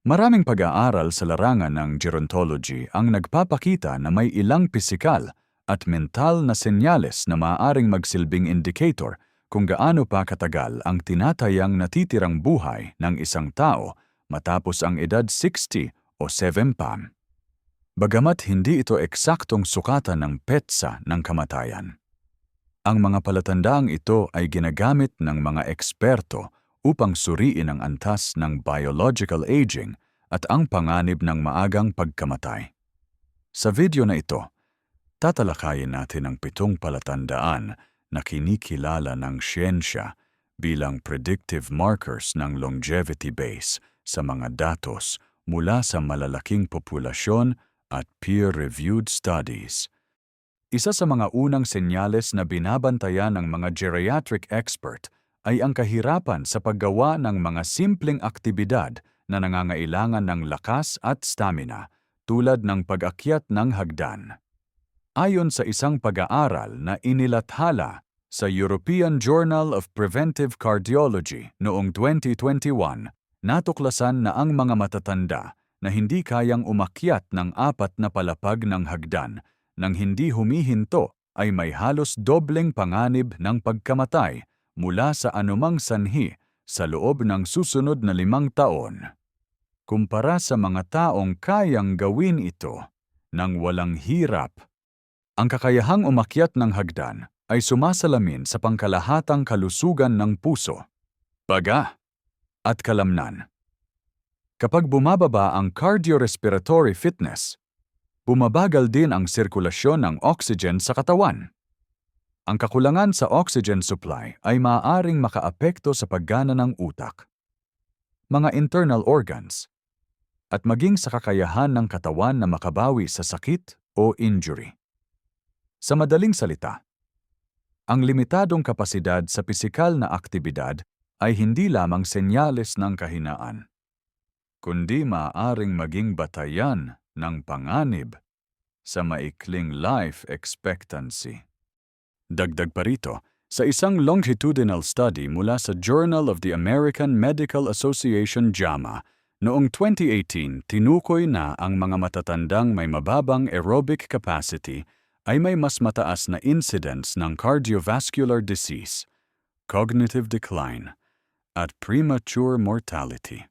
Maraming pag-aaral sa larangan ng gerontology ang nagpapakita na may ilang pisikal at mental na senyales na maaaring magsilbing indicator kung gaano pa katagal ang tinatayang natitirang buhay ng isang tao matapos ang edad 60 o 7 pa. Bagamat hindi ito eksaktong sukatan ng petsa ng kamatayan. Ang mga palatandaang ito ay ginagamit ng mga eksperto upang suriin ang antas ng biological aging at ang panganib ng maagang pagkamatay. Sa video na ito, tatalakayin natin ang pitong palatandaan na kinikilala ng siyensya bilang predictive markers ng longevity base sa mga datos mula sa malalaking populasyon at peer-reviewed studies. Isa sa mga unang senyales na binabantayan ng mga geriatric expert ay ang kahirapan sa paggawa ng mga simpleng aktibidad na nangangailangan ng lakas at stamina tulad ng pag-akyat ng hagdan. Ayon sa isang pag-aaral na inilathala sa European Journal of Preventive Cardiology noong 2021, natuklasan na ang mga matatanda na hindi kayang umakyat ng apat na palapag ng hagdan nang hindi humihinto ay may halos dobleng panganib ng pagkamatay mula sa anumang sanhi sa loob ng susunod na limang taon. Kumpara sa mga taong kayang gawin ito nang walang hirap, ang kakayahang umakyat ng hagdan ay sumasalamin sa pangkalahatang kalusugan ng puso, baga, at kalamnan. Kapag bumababa ang cardiorespiratory fitness, bumabagal din ang sirkulasyon ng oxygen sa katawan. Ang kakulangan sa oxygen supply ay maaaring makaapekto sa paggana ng utak, mga internal organs, at maging sa kakayahan ng katawan na makabawi sa sakit o injury. Sa madaling salita, ang limitadong kapasidad sa pisikal na aktibidad ay hindi lamang senyales ng kahinaan kundi maaaring maging batayan ng panganib sa maikling life expectancy. Dagdag pa rito, sa isang longitudinal study mula sa Journal of the American Medical Association JAMA, noong 2018 tinukoy na ang mga matatandang may mababang aerobic capacity ay may mas mataas na incidence ng cardiovascular disease, cognitive decline, at premature mortality.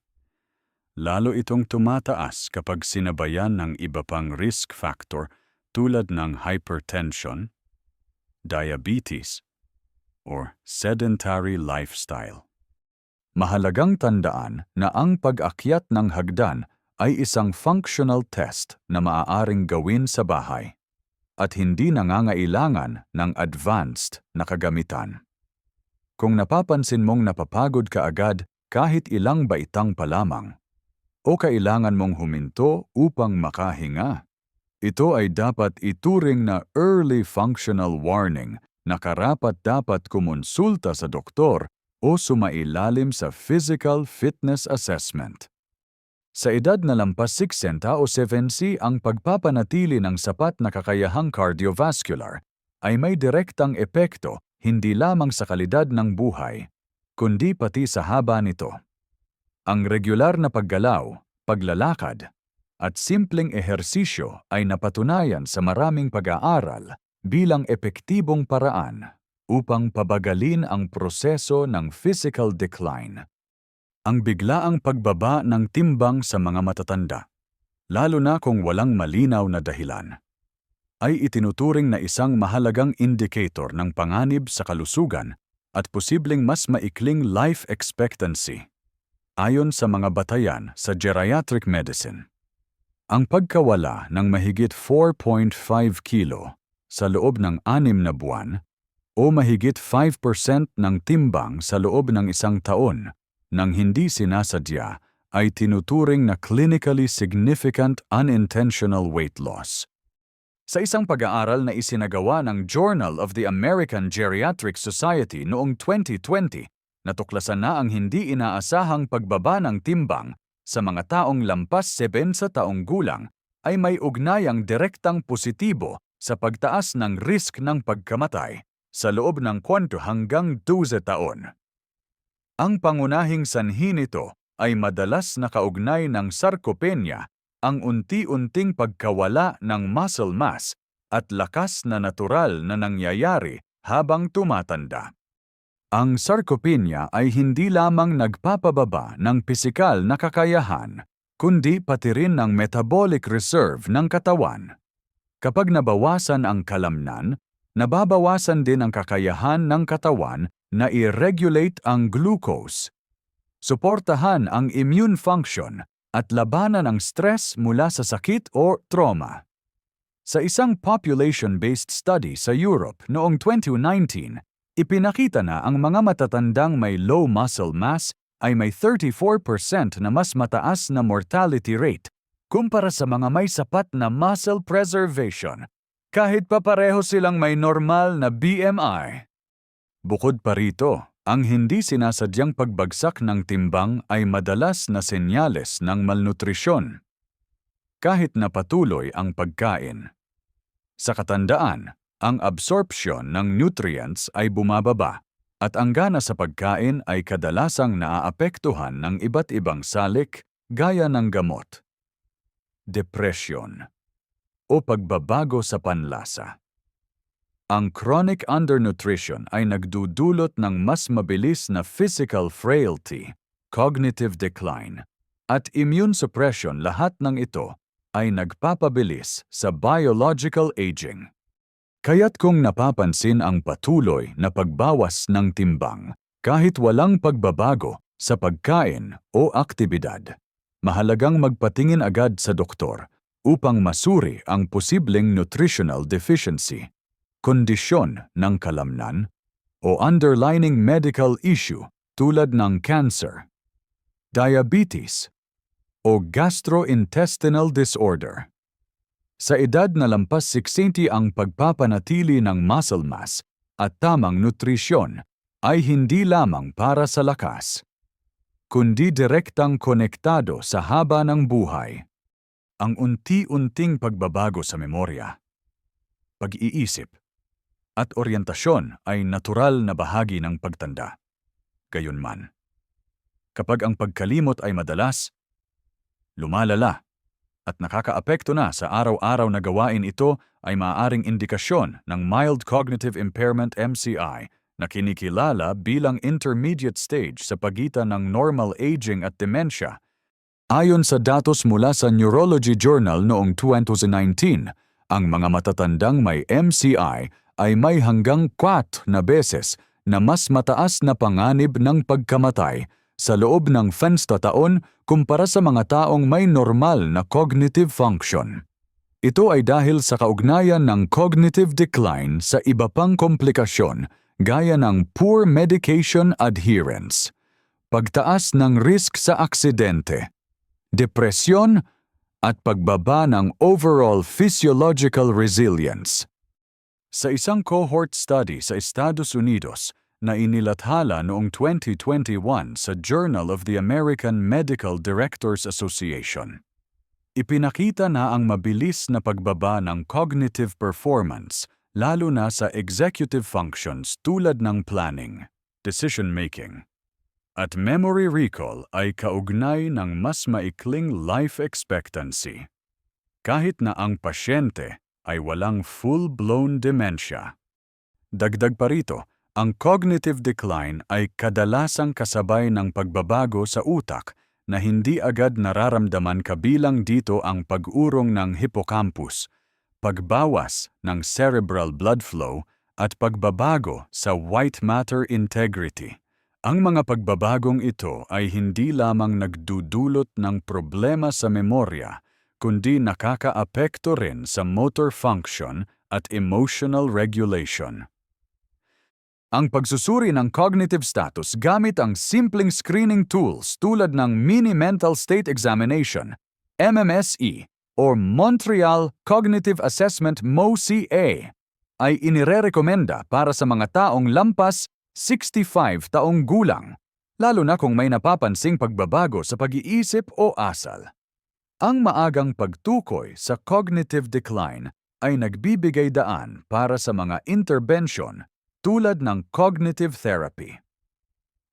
Lalo itong tumataas kapag sinabayan ng iba pang risk factor tulad ng hypertension, diabetes, or sedentary lifestyle. Mahalagang tandaan na ang pag-akyat ng hagdan ay isang functional test na maaaring gawin sa bahay at hindi nangangailangan ng advanced na kagamitan. Kung napapansin mong napapagod ka agad kahit ilang baitang pa lamang, o kailangan mong huminto upang makahinga. Ito ay dapat ituring na early functional warning na karapat-dapat kumonsulta sa doktor o sumailalim sa physical fitness assessment. Sa edad na lampas 60 o 70 ang pagpapanatili ng sapat na kakayahang cardiovascular ay may direktang epekto hindi lamang sa kalidad ng buhay, kundi pati sa haba nito. Ang regular na paggalaw, paglalakad, at simpleng ehersisyo ay napatunayan sa maraming pag-aaral bilang epektibong paraan upang pabagalin ang proseso ng physical decline. Ang biglaang pagbaba ng timbang sa mga matatanda, lalo na kung walang malinaw na dahilan, ay itinuturing na isang mahalagang indicator ng panganib sa kalusugan at posibleng mas maikling life expectancy ayon sa mga batayan sa geriatric medicine. Ang pagkawala ng mahigit 4.5 kilo sa loob ng anim na buwan o mahigit 5% ng timbang sa loob ng isang taon nang hindi sinasadya ay tinuturing na clinically significant unintentional weight loss. Sa isang pag-aaral na isinagawa ng Journal of the American Geriatric Society noong 2020, natuklasan na ang hindi inaasahang pagbaba ng timbang sa mga taong lampas 7 sa taong gulang ay may ugnayang direktang positibo sa pagtaas ng risk ng pagkamatay sa loob ng kwento hanggang 12 taon. Ang pangunahing sanhi nito ay madalas nakaugnay ng sarcopenia, ang unti-unting pagkawala ng muscle mass at lakas na natural na nangyayari habang tumatanda. Ang sarcopenia ay hindi lamang nagpapababa ng pisikal na kakayahan, kundi pati rin ng metabolic reserve ng katawan. Kapag nabawasan ang kalamnan, nababawasan din ang kakayahan ng katawan na i-regulate ang glucose. Suportahan ang immune function at labanan ang stress mula sa sakit o trauma. Sa isang population-based study sa Europe noong 2019, ipinakita na ang mga matatandang may low muscle mass ay may 34% na mas mataas na mortality rate kumpara sa mga may sapat na muscle preservation, kahit pa pareho silang may normal na BMI. Bukod pa rito, ang hindi sinasadyang pagbagsak ng timbang ay madalas na senyales ng malnutrisyon. Kahit na patuloy ang pagkain. Sa katandaan, ang absorption ng nutrients ay bumababa at ang gana sa pagkain ay kadalasang naaapektuhan ng iba't ibang salik gaya ng gamot, depresyon, o pagbabago sa panlasa. Ang chronic undernutrition ay nagdudulot ng mas mabilis na physical frailty, cognitive decline, at immune suppression lahat ng ito ay nagpapabilis sa biological aging. Kaya't kung napapansin ang patuloy na pagbawas ng timbang kahit walang pagbabago sa pagkain o aktibidad, mahalagang magpatingin agad sa doktor upang masuri ang posibleng nutritional deficiency kondisyon ng kalamnan o underlining medical issue tulad ng cancer, diabetes, o gastrointestinal disorder. Sa edad na lampas 60 ang pagpapanatili ng muscle mass at tamang nutrisyon ay hindi lamang para sa lakas, kundi direktang konektado sa haba ng buhay. Ang unti-unting pagbabago sa memorya, pag-iisip, at oryentasyon ay natural na bahagi ng pagtanda. Gayunman, kapag ang pagkalimot ay madalas, lumalala at nakakaapekto na sa araw-araw na gawain ito ay maaaring indikasyon ng mild cognitive impairment MCI na kinikilala bilang intermediate stage sa pagitan ng normal aging at dementia. Ayon sa datos mula sa Neurology Journal noong 2019, ang mga matatandang may MCI ay may hanggang 4 na beses na mas mataas na panganib ng pagkamatay sa loob ng fensta taon kumpara sa mga taong may normal na cognitive function. Ito ay dahil sa kaugnayan ng cognitive decline sa iba pang komplikasyon gaya ng poor medication adherence, pagtaas ng risk sa aksidente, depresyon, at pagbaba ng overall physiological resilience. Sa isang cohort study sa Estados Unidos na inilathala noong 2021 sa Journal of the American Medical Directors Association, ipinakita na ang mabilis na pagbaba ng cognitive performance lalo na sa executive functions tulad ng planning, decision-making, at memory recall ay kaugnay ng mas maikling life expectancy. Kahit na ang pasyente ay walang full-blown dementia. Dagdag pa rito, ang cognitive decline ay kadalasang kasabay ng pagbabago sa utak na hindi agad nararamdaman kabilang dito ang pag-urong ng hippocampus, pagbawas ng cerebral blood flow at pagbabago sa white matter integrity. Ang mga pagbabagong ito ay hindi lamang nagdudulot ng problema sa memorya, kundi nakakaapekto rin sa motor function at emotional regulation. Ang pagsusuri ng cognitive status gamit ang simpleng screening tools tulad ng Mini Mental State Examination, MMSE, or Montreal Cognitive Assessment MOCA ay inirerekomenda para sa mga taong lampas 65 taong gulang, lalo na kung may napapansing pagbabago sa pag-iisip o asal. Ang maagang pagtukoy sa cognitive decline ay nagbibigay daan para sa mga intervention tulad ng cognitive therapy,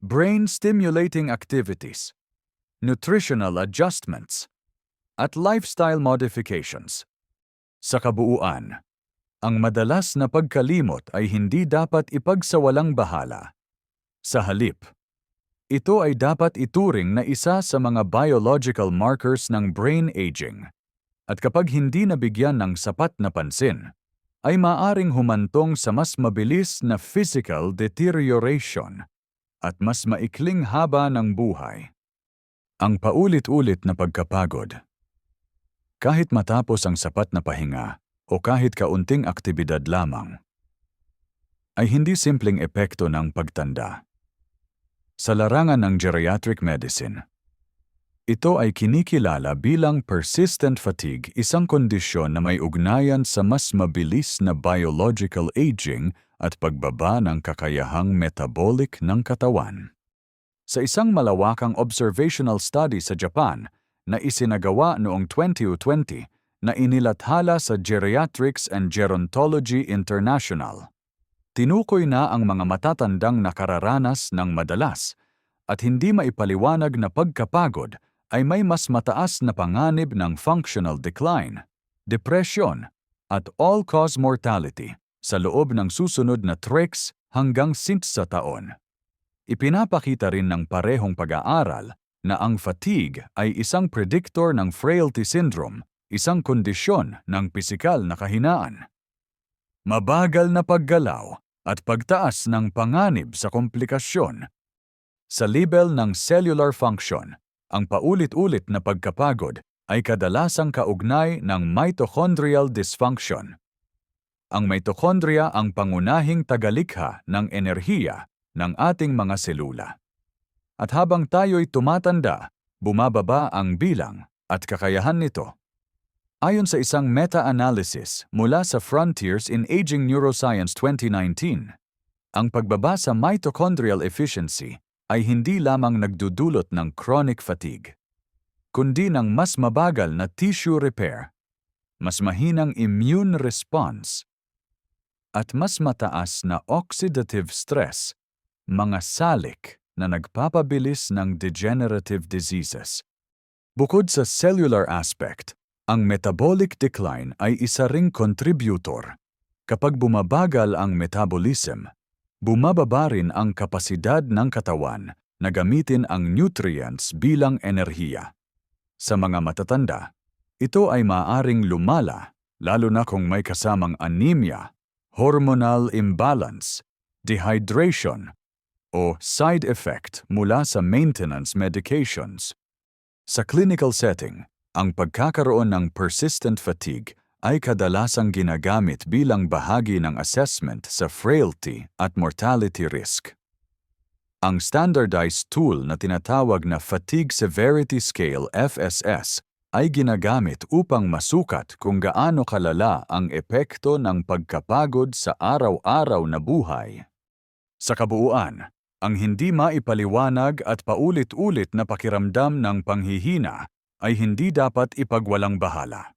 brain-stimulating activities, nutritional adjustments, at lifestyle modifications. Sa kabuuan, ang madalas na pagkalimot ay hindi dapat ipagsawalang bahala. Sa halip, ito ay dapat ituring na isa sa mga biological markers ng brain aging. At kapag hindi nabigyan ng sapat na pansin, ay maaring humantong sa mas mabilis na physical deterioration at mas maikling haba ng buhay. Ang paulit-ulit na pagkapagod. Kahit matapos ang sapat na pahinga o kahit kaunting aktibidad lamang, ay hindi simpleng epekto ng pagtanda. Sa larangan ng geriatric medicine, ito ay kinikilala bilang persistent fatigue, isang kondisyon na may ugnayan sa mas mabilis na biological aging at pagbaba ng kakayahang metabolic ng katawan. Sa isang malawakang observational study sa Japan na isinagawa noong 2020 na inilathala sa Geriatrics and Gerontology International, tinukoy na ang mga matatandang nakararanas ng madalas at hindi maipaliwanag na pagkapagod ay may mas mataas na panganib ng functional decline, depression, at all-cause mortality sa loob ng susunod na treks hanggang sints sa taon. Ipinapakita rin ng parehong pag-aaral na ang fatigue ay isang predictor ng frailty syndrome, isang kondisyon ng pisikal na kahinaan. Mabagal na paggalaw at pagtaas ng panganib sa komplikasyon. Sa level ng cellular function, ang paulit-ulit na pagkapagod ay kadalasang kaugnay ng mitochondrial dysfunction. Ang mitochondria ang pangunahing tagalikha ng enerhiya ng ating mga selula. At habang tayo'y tumatanda, bumababa ang bilang at kakayahan nito. Ayon sa isang meta-analysis mula sa Frontiers in Aging Neuroscience 2019, ang pagbaba sa mitochondrial efficiency ay hindi lamang nagdudulot ng chronic fatigue, kundi ng mas mabagal na tissue repair, mas mahinang immune response, at mas mataas na oxidative stress, mga salik na nagpapabilis ng degenerative diseases. Bukod sa cellular aspect, ang metabolic decline ay isa ring contributor. Kapag bumabagal ang metabolism, bumababa rin ang kapasidad ng katawan na gamitin ang nutrients bilang enerhiya. Sa mga matatanda, ito ay maaring lumala lalo na kung may kasamang anemia, hormonal imbalance, dehydration, o side effect mula sa maintenance medications. Sa clinical setting, ang pagkakaroon ng persistent fatigue ay kadalasang ginagamit bilang bahagi ng assessment sa frailty at mortality risk. Ang standardized tool na tinatawag na Fatigue Severity Scale FSS ay ginagamit upang masukat kung gaano kalala ang epekto ng pagkapagod sa araw-araw na buhay. Sa kabuuan, ang hindi maipaliwanag at paulit-ulit na pakiramdam ng panghihina ay hindi dapat ipagwalang bahala.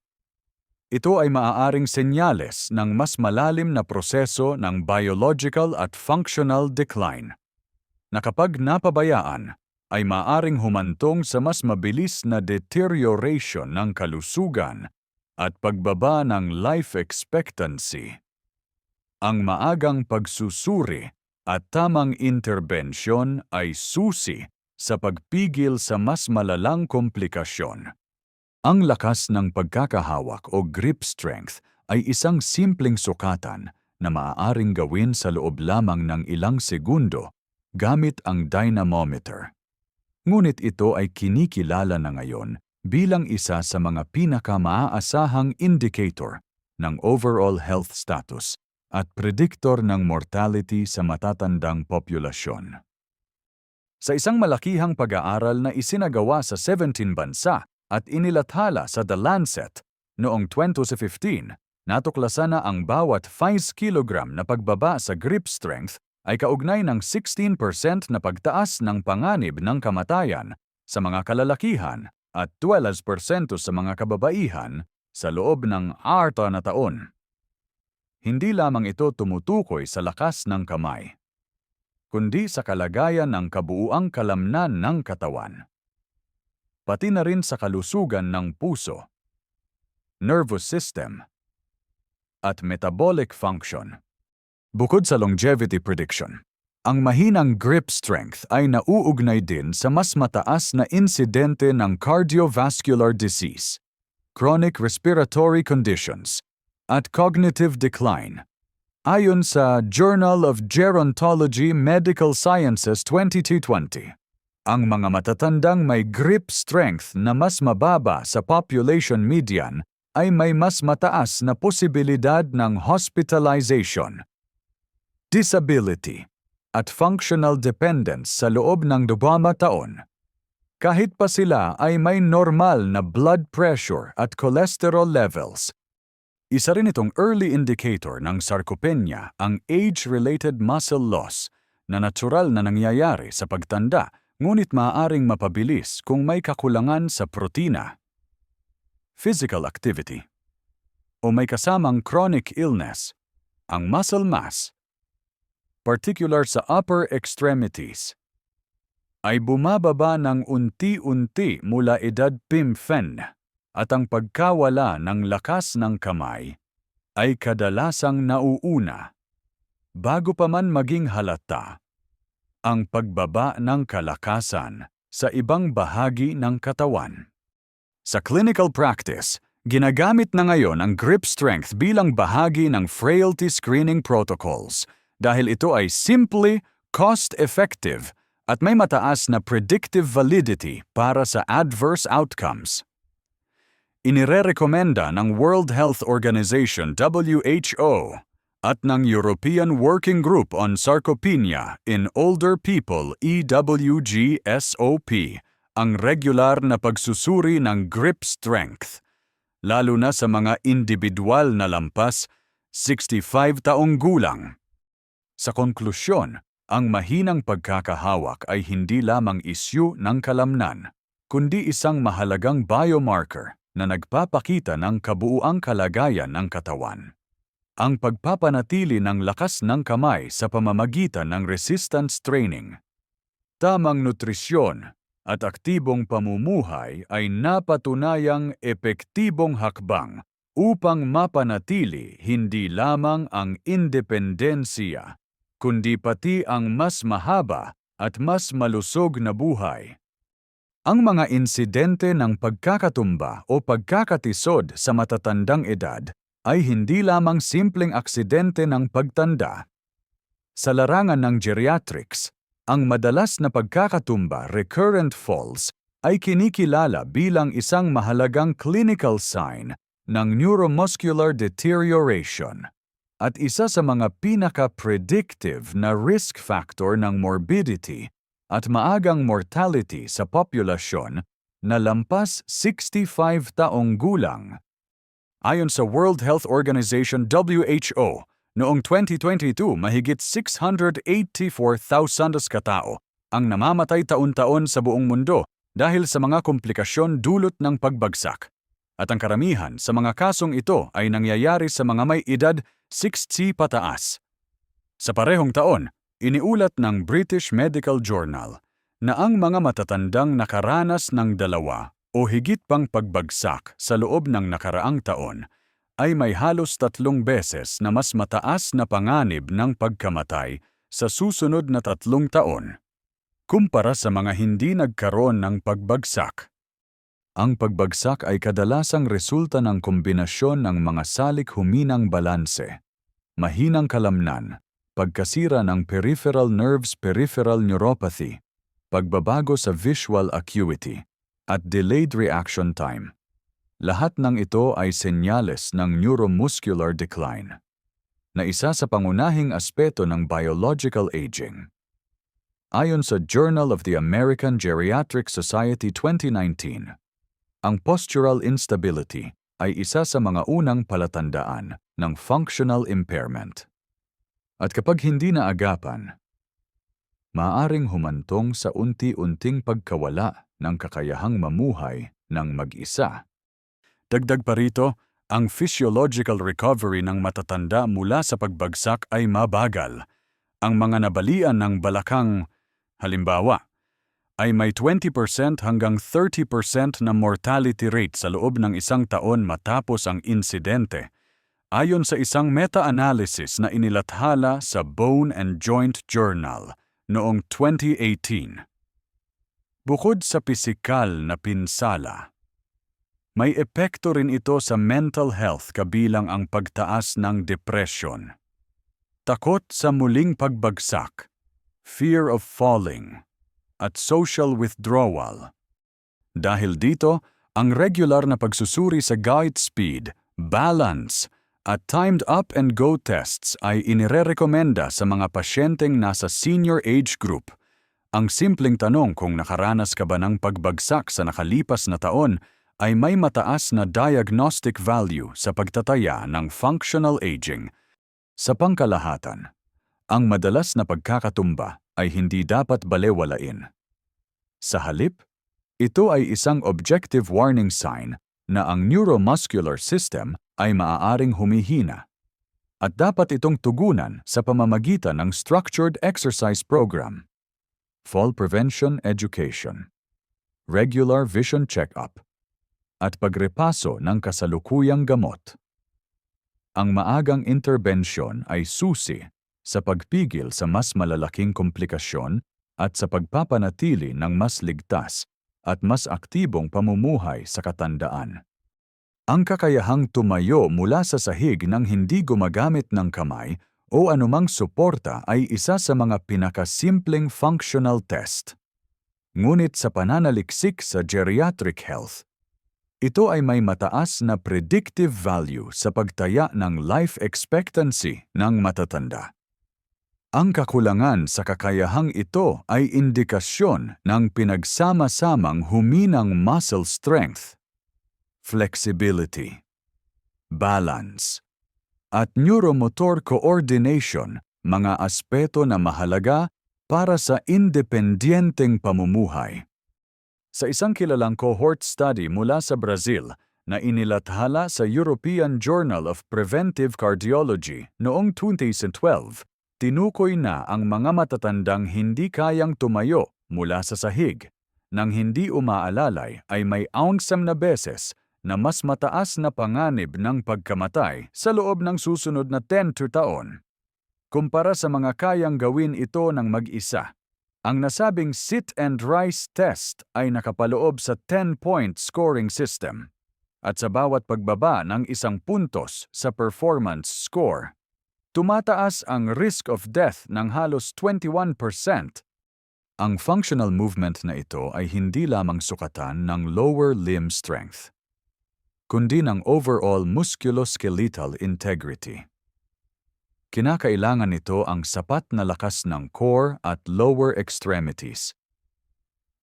Ito ay maaaring senyales ng mas malalim na proseso ng biological at functional decline, na kapag napabayaan ay maaring humantong sa mas mabilis na deterioration ng kalusugan at pagbaba ng life expectancy. Ang maagang pagsusuri at tamang interbensyon ay susi sa pagpigil sa mas malalang komplikasyon. Ang lakas ng pagkakahawak o grip strength ay isang simpleng sukatan na maaaring gawin sa loob lamang ng ilang segundo gamit ang dynamometer. Ngunit ito ay kinikilala na ngayon bilang isa sa mga pinakamaasahang indicator ng overall health status at prediktor ng mortality sa matatandang populasyon. Sa isang malakihang pag-aaral na isinagawa sa 17 bansa, at inilathala sa The Lancet noong 2015, natuklasan na ang bawat 5 kg na pagbaba sa grip strength ay kaugnay ng 16% na pagtaas ng panganib ng kamatayan sa mga kalalakihan at 12% sa mga kababaihan sa loob ng arta na taon. Hindi lamang ito tumutukoy sa lakas ng kamay, kundi sa kalagayan ng kabuuang kalamnan ng katawan. Pati na rin sa kalusugan ng puso, nervous system, at metabolic function. Bukod sa longevity prediction, ang mahinang grip strength ay nauugnay din sa mas mataas na insidente ng cardiovascular disease, chronic respiratory conditions, at cognitive decline. Ayon sa Journal of Gerontology Medical Sciences 2020, ang mga matatandang may grip strength na mas mababa sa population median ay may mas mataas na posibilidad ng hospitalization, disability, at functional dependence sa loob ng dubama taon. Kahit pa sila ay may normal na blood pressure at cholesterol levels. Isa rin itong early indicator ng sarcopenia ang age-related muscle loss na natural na nangyayari sa pagtanda ngunit maaaring mapabilis kung may kakulangan sa protina. Physical activity o may kasamang chronic illness, ang muscle mass, particular sa upper extremities, ay bumababa ng unti-unti mula edad PIMFEN at ang pagkawala ng lakas ng kamay ay kadalasang nauuna bago pa man maging halata ang pagbaba ng kalakasan sa ibang bahagi ng katawan. Sa clinical practice, ginagamit na ngayon ang grip strength bilang bahagi ng frailty screening protocols dahil ito ay simply cost-effective at may mataas na predictive validity para sa adverse outcomes inirerekomenda ng World Health Organization WHO at ng European Working Group on Sarcopenia in Older People EWG-SOP ang regular na pagsusuri ng grip strength, lalo na sa mga individual na lampas 65 taong gulang. Sa konklusyon, ang mahinang pagkakahawak ay hindi lamang isyu ng kalamnan, kundi isang mahalagang biomarker na nagpapakita ng kabuuang kalagayan ng katawan. Ang pagpapanatili ng lakas ng kamay sa pamamagitan ng resistance training, tamang nutrisyon, at aktibong pamumuhay ay napatunayang epektibong hakbang upang mapanatili hindi lamang ang independensiya, kundi pati ang mas mahaba at mas malusog na buhay. Ang mga insidente ng pagkakatumba o pagkakatisod sa matatandang edad ay hindi lamang simpleng aksidente ng pagtanda. Sa larangan ng geriatrics, ang madalas na pagkakatumba recurrent falls ay kinikilala bilang isang mahalagang clinical sign ng neuromuscular deterioration at isa sa mga pinaka-predictive na risk factor ng morbidity at maagang mortality sa populasyon na lampas 65 taong gulang. Ayon sa World Health Organization WHO, noong 2022 mahigit 684,000 katao ang namamatay taon-taon sa buong mundo dahil sa mga komplikasyon dulot ng pagbagsak. At ang karamihan sa mga kasong ito ay nangyayari sa mga may edad 60 pataas. Sa parehong taon, Iniulat ng British Medical Journal na ang mga matatandang nakaranas ng dalawa o higit pang pagbagsak sa loob ng nakaraang taon ay may halos tatlong beses na mas mataas na panganib ng pagkamatay sa susunod na tatlong taon kumpara sa mga hindi nagkaroon ng pagbagsak. Ang pagbagsak ay kadalasang resulta ng kombinasyon ng mga salik huminang balanse, mahinang kalamnan, pagkasira ng peripheral nerves peripheral neuropathy, pagbabago sa visual acuity, at delayed reaction time. Lahat ng ito ay senyales ng neuromuscular decline, na isa sa pangunahing aspeto ng biological aging. Ayon sa Journal of the American Geriatric Society 2019, ang postural instability ay isa sa mga unang palatandaan ng functional impairment. At kapag hindi na agapan, maaring humantong sa unti-unting pagkawala ng kakayahang mamuhay ng mag-isa. Dagdag pa rito, ang physiological recovery ng matatanda mula sa pagbagsak ay mabagal. Ang mga nabalian ng balakang, halimbawa, ay may 20% hanggang 30% na mortality rate sa loob ng isang taon matapos ang insidente, ayon sa isang meta-analysis na inilathala sa Bone and Joint Journal noong 2018. Bukod sa pisikal na pinsala, may epekto rin ito sa mental health kabilang ang pagtaas ng depression, takot sa muling pagbagsak, fear of falling, at social withdrawal. Dahil dito, ang regular na pagsusuri sa guide speed, balance, at timed up and go tests ay inirerekomenda sa mga pasyenteng nasa senior age group. Ang simpleng tanong kung nakaranas ka ba ng pagbagsak sa nakalipas na taon ay may mataas na diagnostic value sa pagtataya ng functional aging. Sa pangkalahatan, ang madalas na pagkakatumba ay hindi dapat balewalain. Sa halip, ito ay isang objective warning sign na ang neuromuscular system ay maaaring humihina at dapat itong tugunan sa pamamagitan ng structured exercise program, fall prevention education, regular vision check-up, at pagrepaso ng kasalukuyang gamot. Ang maagang interbensyon ay susi sa pagpigil sa mas malalaking komplikasyon at sa pagpapanatili ng mas ligtas at mas aktibong pamumuhay sa katandaan. Ang kakayahang tumayo mula sa sahig ng hindi gumagamit ng kamay o anumang suporta ay isa sa mga pinakasimpleng functional test. Ngunit sa pananaliksik sa geriatric health, ito ay may mataas na predictive value sa pagtaya ng life expectancy ng matatanda. Ang kakulangan sa kakayahang ito ay indikasyon ng pinagsama-samang huminang muscle strength, flexibility, balance, at neuromotor coordination, mga aspeto na mahalaga para sa independenteng pamumuhay. Sa isang kilalang cohort study mula sa Brazil na inilathala sa European Journal of Preventive Cardiology noong 2012, tinukoy na ang mga matatandang hindi kayang tumayo mula sa sahig. Nang hindi umaalalay ay may aungsam na beses na mas mataas na panganib ng pagkamatay sa loob ng susunod na 10 to taon. Kumpara sa mga kayang gawin ito ng mag-isa, ang nasabing sit and rise test ay nakapaloob sa 10-point scoring system at sa bawat pagbaba ng isang puntos sa performance score tumataas ang risk of death ng halos 21%. Ang functional movement na ito ay hindi lamang sukatan ng lower limb strength, kundi ng overall musculoskeletal integrity. Kinakailangan nito ang sapat na lakas ng core at lower extremities,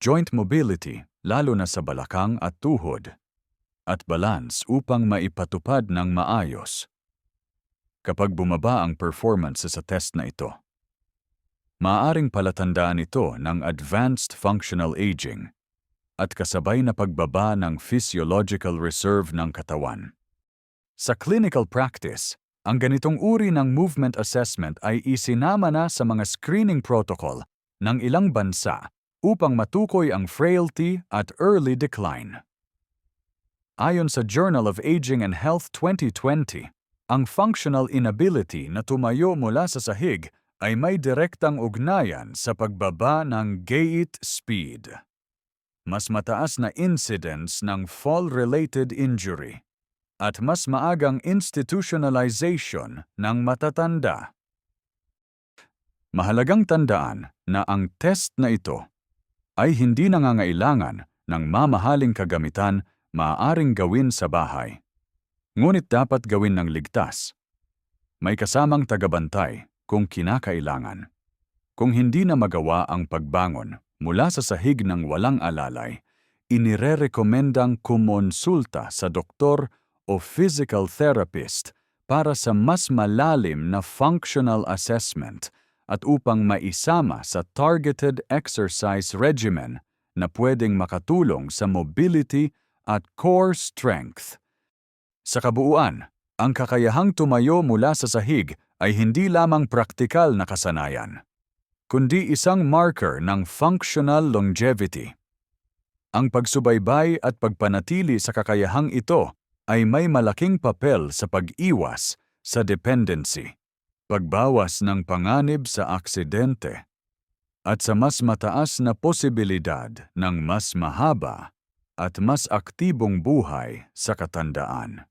joint mobility lalo na sa balakang at tuhod, at balance upang maipatupad ng maayos kapag bumaba ang performance sa test na ito. Maaring palatandaan ito ng advanced functional aging at kasabay na pagbaba ng physiological reserve ng katawan. Sa clinical practice, ang ganitong uri ng movement assessment ay isinama na sa mga screening protocol ng ilang bansa upang matukoy ang frailty at early decline. Ayon sa Journal of Aging and Health 2020, ang functional inability na tumayo mula sa sahig ay may direktang ugnayan sa pagbaba ng gait speed. Mas mataas na incidence ng fall-related injury at mas maagang institutionalization ng matatanda. Mahalagang tandaan na ang test na ito ay hindi nangangailangan ng mamahaling kagamitan maaaring gawin sa bahay ngunit dapat gawin ng ligtas. May kasamang tagabantay kung kinakailangan. Kung hindi na magawa ang pagbangon mula sa sahig ng walang alalay, inirerekomendang kumonsulta sa doktor o physical therapist para sa mas malalim na functional assessment at upang maisama sa targeted exercise regimen na pwedeng makatulong sa mobility at core strength sa kabuuan, ang kakayahang tumayo mula sa sahig ay hindi lamang praktikal na kasanayan. Kundi isang marker ng functional longevity. Ang pagsubaybay at pagpanatili sa kakayahang ito ay may malaking papel sa pag-iwas sa dependency, pagbawas ng panganib sa aksidente, at sa mas mataas na posibilidad ng mas mahaba at mas aktibong buhay sa katandaan.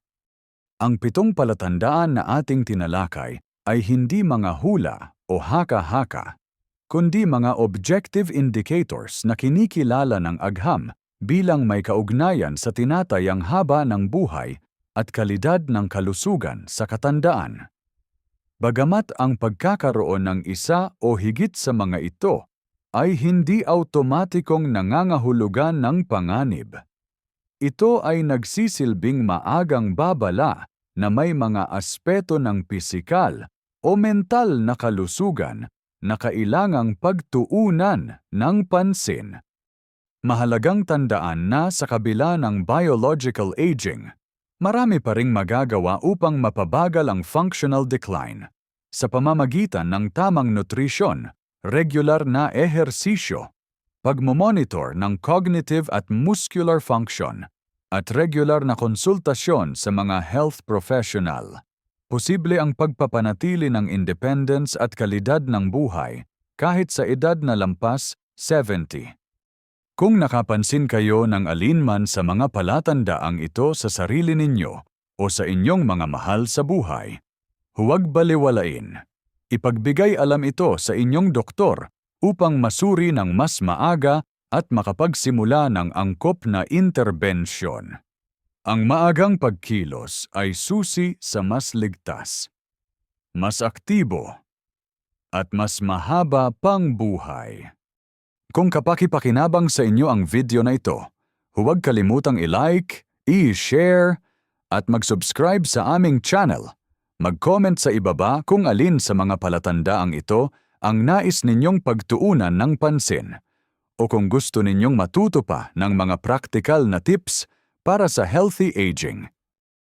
Ang pitong palatandaan na ating tinalakay ay hindi mga hula o haka-haka, kundi mga objective indicators na kinikilala ng agham bilang may kaugnayan sa tinatayang haba ng buhay at kalidad ng kalusugan sa katandaan. Bagamat ang pagkakaroon ng isa o higit sa mga ito ay hindi automatikong nangangahulugan ng panganib. Ito ay nagsisilbing maagang babala na may mga aspeto ng pisikal o mental na kalusugan na kailangang pagtuunan ng pansin. Mahalagang tandaan na sa kabila ng biological aging, marami pa ring magagawa upang mapabagal ang functional decline sa pamamagitan ng tamang nutrisyon, regular na ehersisyo, pagmomonitor ng cognitive at muscular function, at regular na konsultasyon sa mga health professional. Posible ang pagpapanatili ng independence at kalidad ng buhay kahit sa edad na lampas 70. Kung nakapansin kayo ng alinman sa mga palatandaang ito sa sarili ninyo o sa inyong mga mahal sa buhay, huwag baliwalain. Ipagbigay alam ito sa inyong doktor upang masuri ng mas maaga at makapagsimula ng angkop na interbensyon. Ang maagang pagkilos ay susi sa mas ligtas, mas aktibo, at mas mahaba pang buhay. Kung kapakipakinabang sa inyo ang video na ito, huwag kalimutang i-like, i-share, at mag-subscribe sa aming channel. Mag-comment sa ibaba kung alin sa mga palatandaang ito ang nais ninyong pagtuunan ng pansin o kung gusto ninyong matuto pa ng mga practical na tips para sa healthy aging.